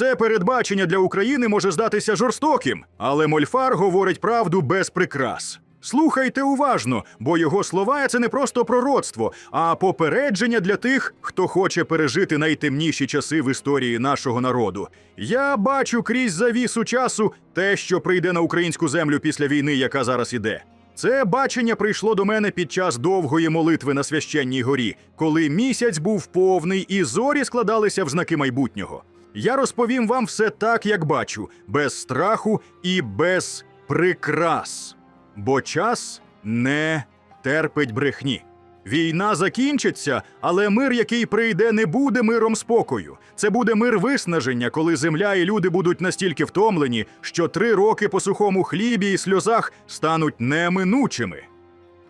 Це передбачення для України може здатися жорстоким, але Мольфар говорить правду без прикрас. Слухайте уважно, бо його слова це не просто пророцтво, а попередження для тих, хто хоче пережити найтемніші часи в історії нашого народу. Я бачу крізь завісу часу те, що прийде на українську землю після війни, яка зараз іде. Це бачення прийшло до мене під час довгої молитви на священній горі, коли місяць був повний і зорі складалися в знаки майбутнього. Я розповім вам все так, як бачу, без страху і без прикрас. Бо час не терпить брехні. Війна закінчиться, але мир, який прийде, не буде миром спокою. Це буде мир виснаження, коли земля і люди будуть настільки втомлені, що три роки по сухому хлібі і сльозах стануть неминучими.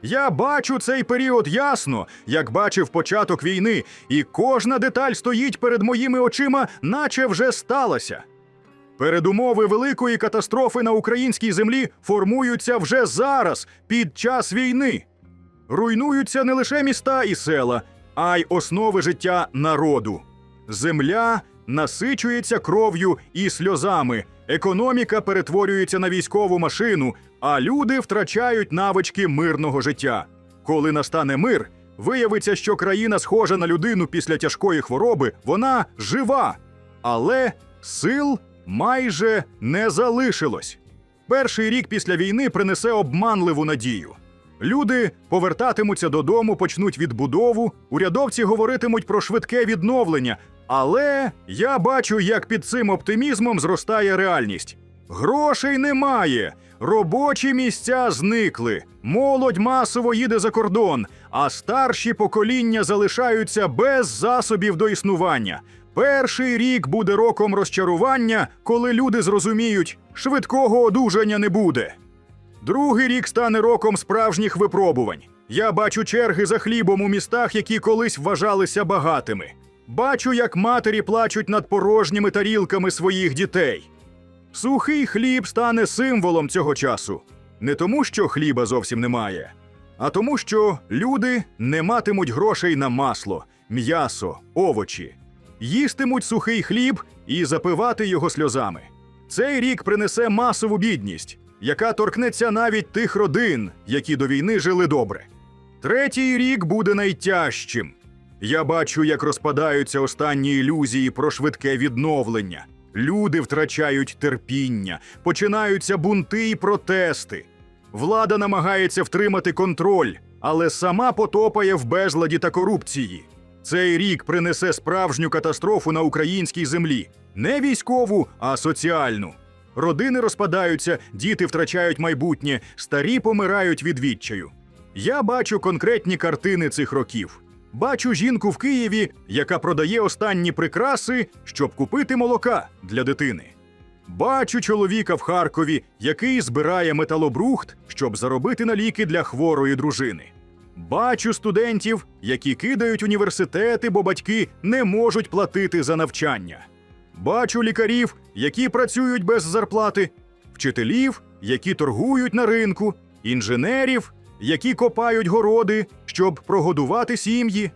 Я бачу цей період ясно, як бачив початок війни, і кожна деталь стоїть перед моїми очима, наче вже сталася. Передумови великої катастрофи на українській землі формуються вже зараз, під час війни. Руйнуються не лише міста і села, а й основи життя народу. Земля насичується кров'ю і сльозами, економіка перетворюється на військову машину, а люди втрачають навички мирного життя. Коли настане мир, виявиться, що країна схожа на людину після тяжкої хвороби, вона жива, але сил майже не залишилось. Перший рік після війни принесе обманливу надію. Люди повертатимуться додому, почнуть відбудову, урядовці говоритимуть про швидке відновлення. Але я бачу, як під цим оптимізмом зростає реальність. Грошей немає, робочі місця зникли, молодь масово їде за кордон, а старші покоління залишаються без засобів до існування. Перший рік буде роком розчарування, коли люди зрозуміють, швидкого одужання не буде. Другий рік стане роком справжніх випробувань. Я бачу черги за хлібом у містах, які колись вважалися багатими. Бачу, як матері плачуть над порожніми тарілками своїх дітей. Сухий хліб стане символом цього часу. Не тому, що хліба зовсім немає, а тому, що люди не матимуть грошей на масло, м'ясо, овочі, їстимуть сухий хліб і запивати його сльозами. Цей рік принесе масову бідність, яка торкнеться навіть тих родин, які до війни жили добре. Третій рік буде найтяжчим. Я бачу, як розпадаються останні ілюзії про швидке відновлення. Люди втрачають терпіння, починаються бунти і протести. Влада намагається втримати контроль, але сама потопає в безладі та корупції. Цей рік принесе справжню катастрофу на українській землі, не військову, а соціальну. Родини розпадаються, діти втрачають майбутнє, старі помирають від відчаю. Я бачу конкретні картини цих років. Бачу жінку в Києві, яка продає останні прикраси, щоб купити молока для дитини. Бачу чоловіка в Харкові, який збирає металобрухт, щоб заробити на ліки для хворої дружини. Бачу студентів, які кидають університети, бо батьки не можуть платити за навчання. Бачу лікарів, які працюють без зарплати, вчителів, які торгують на ринку, інженерів, які копають городи, щоб прогодувати сім'ї.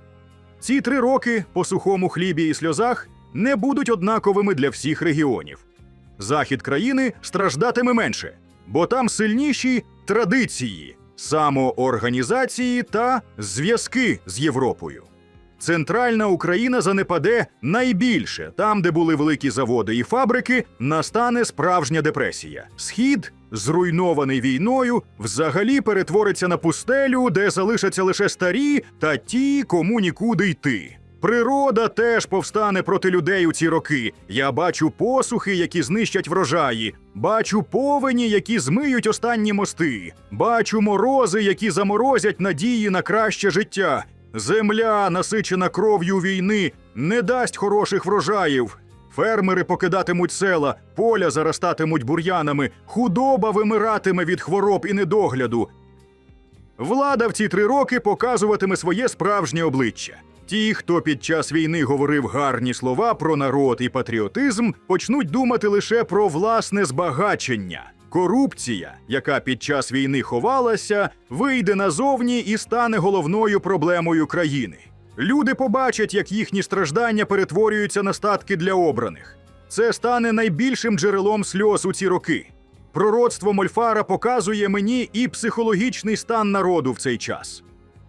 Ці три роки по сухому хлібі і сльозах не будуть однаковими для всіх регіонів. Захід країни страждатиме менше, бо там сильніші традиції, самоорганізації та зв'язки з Європою. Центральна Україна занепаде найбільше. Там, де були великі заводи і фабрики, настане справжня депресія. Схід, зруйнований війною, взагалі перетвориться на пустелю, де залишаться лише старі та ті, кому нікуди йти. Природа теж повстане проти людей у ці роки. Я бачу посухи, які знищать врожаї, бачу повені, які змиють останні мости, бачу морози, які заморозять надії на краще життя. Земля, насичена кров'ю війни, не дасть хороших врожаїв. Фермери покидатимуть села, поля заростатимуть бур'янами, худоба вимиратиме від хвороб і недогляду. Влада в ці три роки показуватиме своє справжнє обличчя. Ті, хто під час війни говорив гарні слова про народ і патріотизм, почнуть думати лише про власне збагачення. Корупція, яка під час війни ховалася, вийде назовні і стане головною проблемою країни. Люди побачать, як їхні страждання перетворюються на статки для обраних. Це стане найбільшим джерелом сльоз у ці роки. Пророцтво Мольфара показує мені і психологічний стан народу в цей час.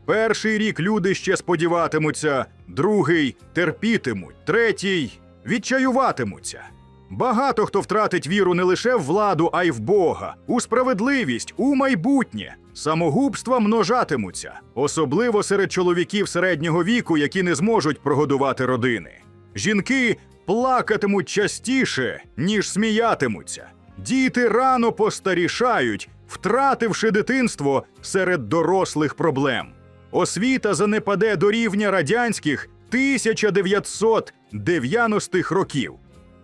Перший рік люди ще сподіватимуться, другий терпітимуть, третій відчаюватимуться. Багато хто втратить віру не лише в владу, а й в Бога, у справедливість, у майбутнє. Самогубства множатимуться, особливо серед чоловіків середнього віку, які не зможуть прогодувати родини. Жінки плакатимуть частіше, ніж сміятимуться. Діти рано постарішають, втративши дитинство серед дорослих проблем. Освіта занепаде до рівня радянських 1990-х років.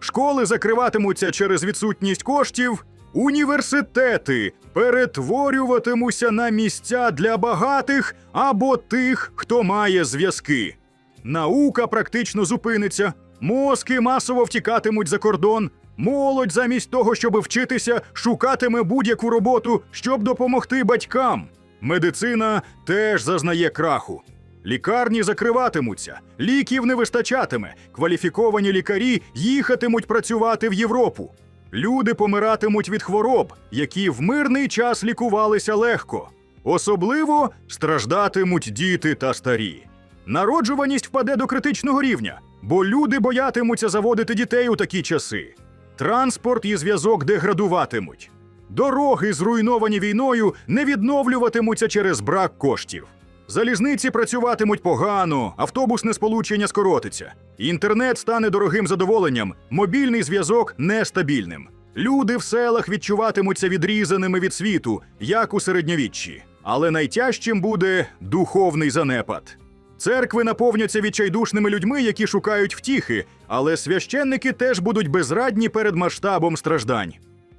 Школи закриватимуться через відсутність коштів. Університети перетворюватимуться на місця для багатих або тих, хто має зв'язки. Наука практично зупиниться, мозки масово втікатимуть за кордон. Молодь замість того, щоб вчитися, шукатиме будь-яку роботу, щоб допомогти батькам. Медицина теж зазнає краху. Лікарні закриватимуться, ліків не вистачатиме, кваліфіковані лікарі їхатимуть працювати в Європу. Люди помиратимуть від хвороб, які в мирний час лікувалися легко. Особливо страждатимуть діти та старі. Народжуваність впаде до критичного рівня, бо люди боятимуться заводити дітей у такі часи. Транспорт і зв'язок деградуватимуть. Дороги, зруйновані війною, не відновлюватимуться через брак коштів. Залізниці працюватимуть погано, автобусне сполучення скоротиться. Інтернет стане дорогим задоволенням, мобільний зв'язок нестабільним. Люди в селах відчуватимуться відрізаними від світу, як у середньовіччі. Але найтяжчим буде духовний занепад. Церкви наповняться відчайдушними людьми, які шукають втіхи, але священники теж будуть безрадні перед масштабом страждань.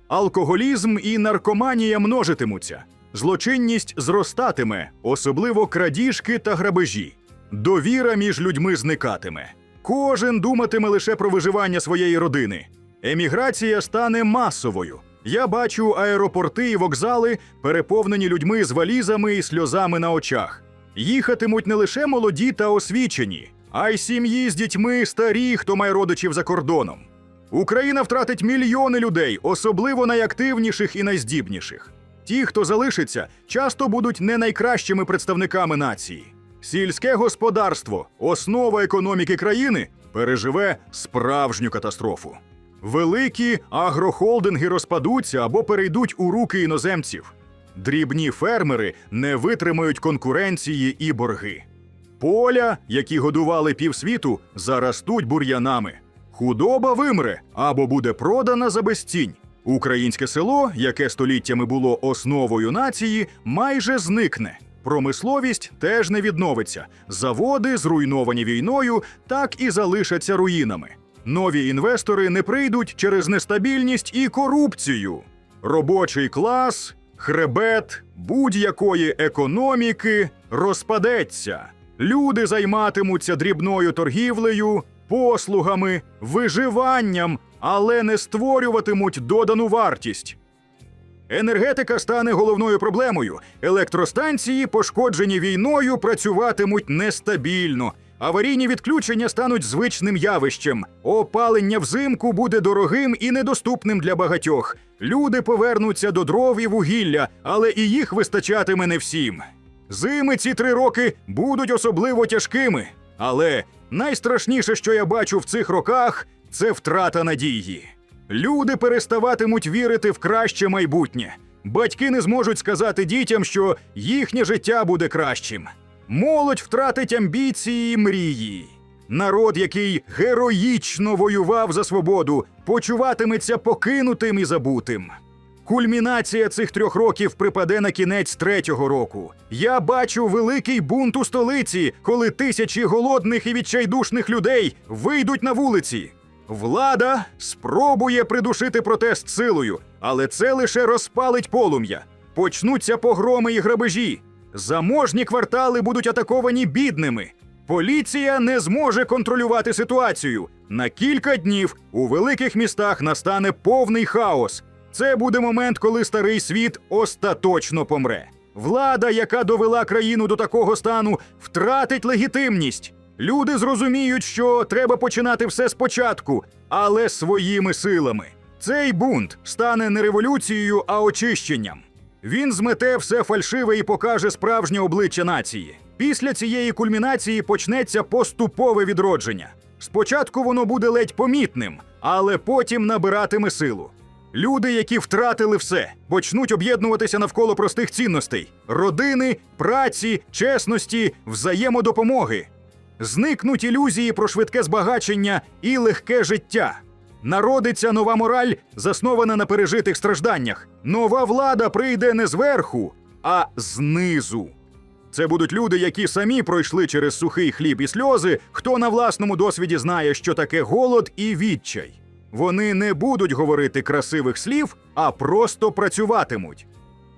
Алкоголізм і наркоманія множитимуться. Злочинність зростатиме, особливо крадіжки та грабежі. Довіра між людьми зникатиме. Кожен думатиме лише про виживання своєї родини. Еміграція стане масовою. Я бачу аеропорти і вокзали, переповнені людьми з валізами і сльозами на очах. Їхатимуть не лише молоді та освічені, а й сім'ї з дітьми старі, хто має родичів за кордоном. Україна втратить мільйони людей, особливо найактивніших і найздібніших. Ті, хто залишиться, часто будуть не найкращими представниками нації. Сільське господарство, основа економіки країни, переживе справжню катастрофу. Великі агрохолдинги розпадуться або перейдуть у руки іноземців. Дрібні фермери не витримають конкуренції і борги. Поля, які годували півсвіту, заростуть бур'янами. Худоба вимре або буде продана за безцінь. Українське село, яке століттями було основою нації, майже зникне. Промисловість теж не відновиться. Заводи, зруйновані війною, так і залишаться руїнами. Нові інвестори не прийдуть через нестабільність і корупцію. Робочий клас, хребет будь-якої економіки розпадеться. Люди займатимуться дрібною торгівлею, послугами, виживанням, але не створюватимуть додану вартість. Енергетика стане головною проблемою. Електростанції, пошкоджені війною, працюватимуть нестабільно. Аварійні відключення стануть звичним явищем. Опалення взимку буде дорогим і недоступним для багатьох. Люди повернуться до дров і вугілля, але і їх вистачатиме не всім. Зими ці три роки будуть особливо тяжкими. Але найстрашніше, що я бачу в цих роках, це втрата надії. Люди переставатимуть вірити в краще майбутнє. Батьки не зможуть сказати дітям, що їхнє життя буде кращим. Молодь втратить амбіції і мрії. Народ, який героїчно воював за свободу, почуватиметься покинутим і забутим. Кульмінація цих трьох років припаде на кінець третього року. Я бачу великий бунт у столиці, коли тисячі голодних і відчайдушних людей вийдуть на вулиці. Влада спробує придушити протест силою, але це лише розпалить полум'я. Почнуться погроми і грабежі. Заможні квартали будуть атаковані бідними. Поліція не зможе контролювати ситуацію. На кілька днів у великих містах настане повний хаос. Це буде момент, коли старий світ остаточно помре. Влада, яка довела країну до такого стану, втратить легітимність. Люди зрозуміють, що треба починати все спочатку, але своїми силами. Цей бунт стане не революцією, а очищенням. Він змете все фальшиве і покаже справжнє обличчя нації. Після цієї кульмінації почнеться поступове відродження. Спочатку воно буде ледь помітним, але потім набиратиме силу. Люди, які втратили все, почнуть об'єднуватися навколо простих цінностей: родини, праці, чесності, взаємодопомоги. Зникнуть ілюзії про швидке збагачення і легке життя. Народиться нова мораль, заснована на пережитих стражданнях. Нова влада прийде не зверху, а знизу. Це будуть люди, які самі пройшли через сухий хліб і сльози, хто на власному досвіді знає, що таке голод і відчай. Вони не будуть говорити красивих слів, а просто працюватимуть.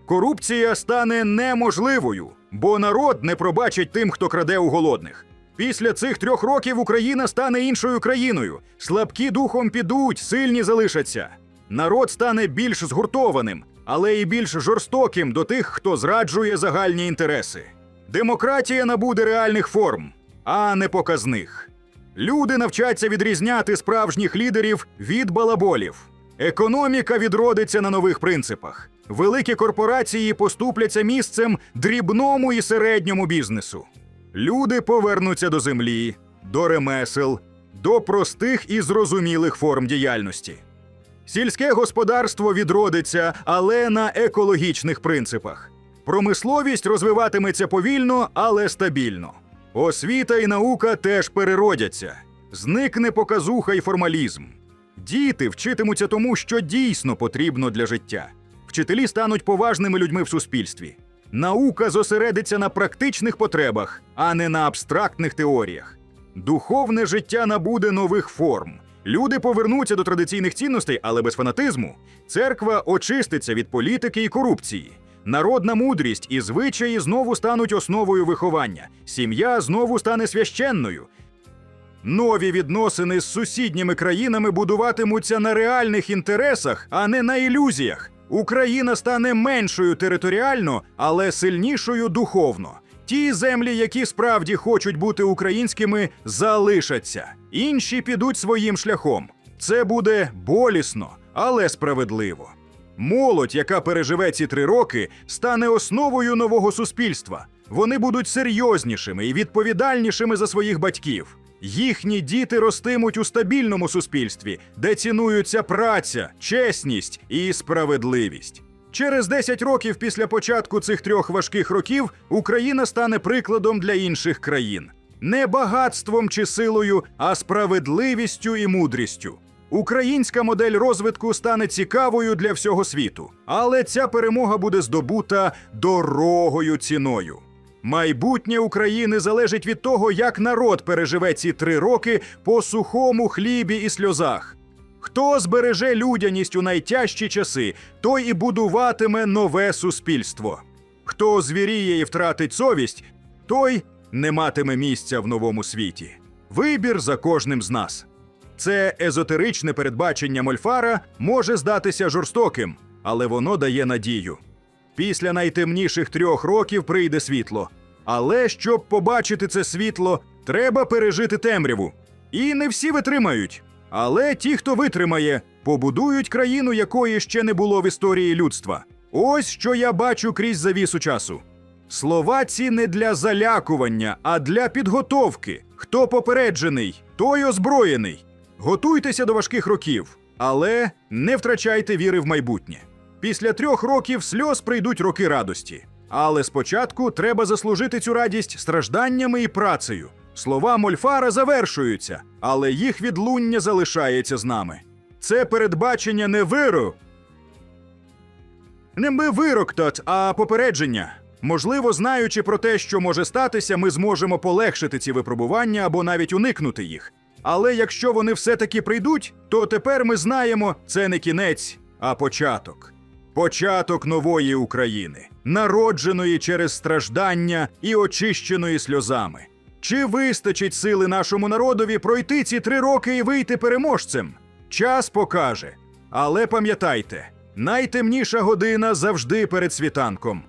Корупція стане неможливою, бо народ не пробачить тим, хто краде у голодних. Після цих трьох років Україна стане іншою країною. Слабкі духом підуть, сильні залишаться. Народ стане більш згуртованим, але і більш жорстоким до тих, хто зраджує загальні інтереси. Демократія набуде реальних форм, а не показних. Люди навчаться відрізняти справжніх лідерів від балаболів. Економіка відродиться на нових принципах. Великі корпорації поступляться місцем дрібному і середньому бізнесу. Люди повернуться до землі, до ремесел, до простих і зрозумілих форм діяльності. Сільське господарство відродиться, але на екологічних принципах. Промисловість розвиватиметься повільно, але стабільно. Освіта і наука теж переродяться. Зникне показуха і формалізм. Діти вчитимуться тому, що дійсно потрібно для життя. Вчителі стануть поважними людьми в суспільстві. Наука зосередиться на практичних потребах, а не на абстрактних теоріях. Духовне життя набуде нових форм. Люди повернуться до традиційних цінностей, але без фанатизму. Церква очиститься від політики і корупції. Народна мудрість і звичаї знову стануть основою виховання. Сім'я знову стане священною. Нові відносини з сусідніми країнами будуватимуться на реальних інтересах, а не на ілюзіях. Україна стане меншою територіально, але сильнішою духовно. Ті землі, які справді хочуть бути українськими, залишаться. Інші підуть своїм шляхом. Це буде болісно, але справедливо. Молодь, яка переживе ці три роки, стане основою нового суспільства. Вони будуть серйознішими і відповідальнішими за своїх батьків. Їхні діти ростимуть у стабільному суспільстві, де цінуються праця, чесність і справедливість. Через 10 років після початку цих трьох важких років Україна стане прикладом для інших країн не багатством чи силою, а справедливістю і мудрістю. Українська модель розвитку стане цікавою для всього світу, але ця перемога буде здобута дорогою ціною. Майбутнє України залежить від того, як народ переживе ці три роки по сухому хлібі і сльозах. Хто збереже людяність у найтяжчі часи, той і будуватиме нове суспільство. Хто звіріє і втратить совість, той не матиме місця в новому світі. Вибір за кожним з нас. Це езотеричне передбачення Мольфара може здатися жорстоким, але воно дає надію. Після найтемніших трьох років прийде світло. Але щоб побачити це світло, треба пережити темряву. І не всі витримають. Але ті, хто витримає, побудують країну, якої ще не було в історії людства. Ось що я бачу крізь завісу часу. Слова ці не для залякування, а для підготовки. Хто попереджений, той озброєний. Готуйтеся до важких років, але не втрачайте віри в майбутнє. Після трьох років сльоз прийдуть роки радості. Але спочатку треба заслужити цю радість стражданнями і працею. Слова Мольфара завершуються, але їх відлуння залишається з нами. Це передбачення не вирок. Не ми вирок тот, а попередження. Можливо, знаючи про те, що може статися, ми зможемо полегшити ці випробування або навіть уникнути їх. Але якщо вони все-таки прийдуть, то тепер ми знаємо, це не кінець, а початок. Початок нової України, народженої через страждання і очищеної сльозами. Чи вистачить сили нашому народові пройти ці три роки і вийти переможцем? Час покаже. Але пам'ятайте, найтемніша година завжди перед світанком.